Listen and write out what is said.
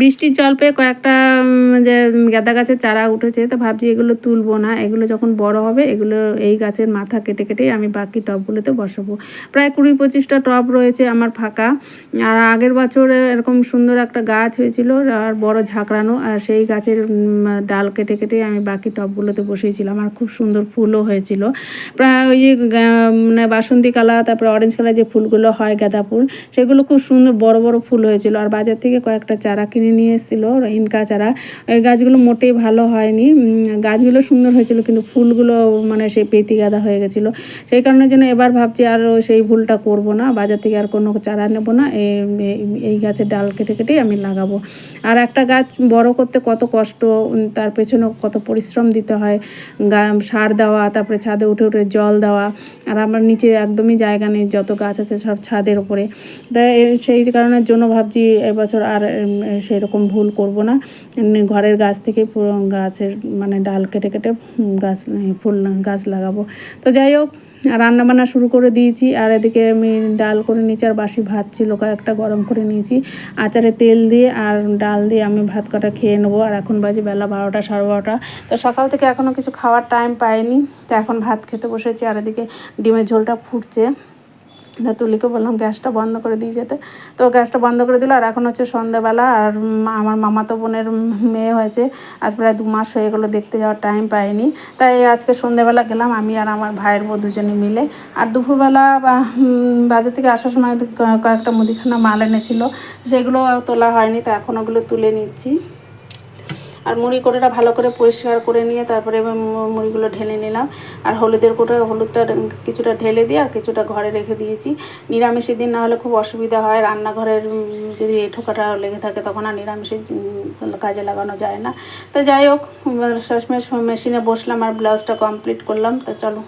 বৃষ্টির জল পেয়ে কয়েকটা যে গাঁদা গাছের চারা উঠেছে, তো ভাবছি এগুলো তুলবো না। এগুলো যখন বড় হবে, এগুলো এই গাছের মাথা কেটে কেটে আমি বাকি টবগুলোতে বসাবো। প্রায় কুড়ি পঁচিশটা টব রয়েছে আমার ফাঁকা। আর আগের বছর এরকম সুন্দর একটা গাছ হয়েছিল, আর বড় ঝাঁকড়ানো, আর সেই গাছের ডাল কেটে কেটে আমি বাকি টবগুলোতে বসিয়েছিলাম। আর খুব সুন্দর ফুলও হয়েছিল। প্রায় ওই মানে বাসন্তী কালার তারপরে অরেঞ্জ কালার যে ফুলগুলো হয় গাঁদা ফুল, সেগুলো খুব সুন্দর বড় বড় ফুল হয়েছিল। আর বাজার থেকে কয়েকটা চারা কিনে নিয়ে এসেছিল ইনকা চারা ওই গাছগুলো মোটেই ভালো হয়নি। গাছগুলো সুন্দর হয়েছিল, কিন্তু ফুলগুলো মানে সেই পেতি গাঁদা হয়ে গেছিল। সেই কারণের জন্য এবার ভাবছি আর সেই ভুলটা করব না, বাজার থেকে আর কোনো চারা নেব না এই- এই- এই গাছের ডাল কেটে কেটেই আমি লাগাবো। আর একটা গাছ বড় করতে কত কষ্ট তার পেছনে কত পরিশ্রম দিতে হয়। সার দেওয়া, তারপরে ছাদে উঠে উঠে জল দেওয়া। আর আমার নিচে একদমই জায়গা নেই, যত গাছ আছে সব ছাদের ওপরে তাই সেই কারণের জন্য ভাবছি এবছর আর সেরকম ভুল করব না। ঘরের গাছ থেকে পুরো গাছের মানে ডাল কেটে কেটে গাছ ফুল, গাছ লাগাবো। তো যাই হোক রান্না বান্না শুরু করে দিয়েছি। আর এদিকে আমি ডাল করে নিয়েছি, আর বাসি ভাত ছিল, কয়েকটা গরম করে নিয়েছি। আচারে তেল দিয়ে আর ডাল দিয়ে আমি ভাত কটা খেয়ে নেব। আর এখন বাজে বেলা বারোটা, সাড়ে বারোটা। তো সকাল থেকে এখনও কিছু খাওয়ার টাইম পাইনি। তো এখন ভাত খেতে বসেছি, আর এদিকে ডিমের ঝোলটা ফুটছে। তা তুলিকে বললাম, গ্যাসটা বন্ধ করে দিয়ে যেতে। তো গ্যাসটা বন্ধ করে দিল, আর এখন হচ্ছে সন্ধ্যাবেলা, আর আমার মামাতো বোনের মেয়ে হয়েছে, আজ প্রায় দু মাস হয়ে গেলো দেখতে যাওয়ার টাইম পাইনি। তাই আজকে সন্ধ্যাবেলা গেলাম আমি আর আমার ভাইয়ের বউ দুজনে মিলে। আর দুপুরবেলা বাজার থেকে আসার সময় কয়েকটা মুদিখানা মাল এনেছিল, সেগুলো তোলা হয়নি, তো এখন ওগুলো তুলে নিচ্ছি। আর মুড়ি কোটোটা ভালো করে পরিষ্কার করে নিয়ে তারপরে মুড়িগুলো ঢেলে নিলাম। আর হলুদের কোটো হলুদটা কিছুটা ঢেলে দিয়ে আর কিছুটা ঘরে রেখে দিয়েছি। নিরামিষের দিন না হলে খুব অসুবিধা হয়। রান্নাঘরের যদি এই ঠোকাটা লেগে থাকে তখন আর নিরামিষের কাজে লাগানো যায় না। তো যাই হোক শেষমেশ মেশিনে বসলাম আর ব্লাউজটা কমপ্লিট করলাম। তো চলো।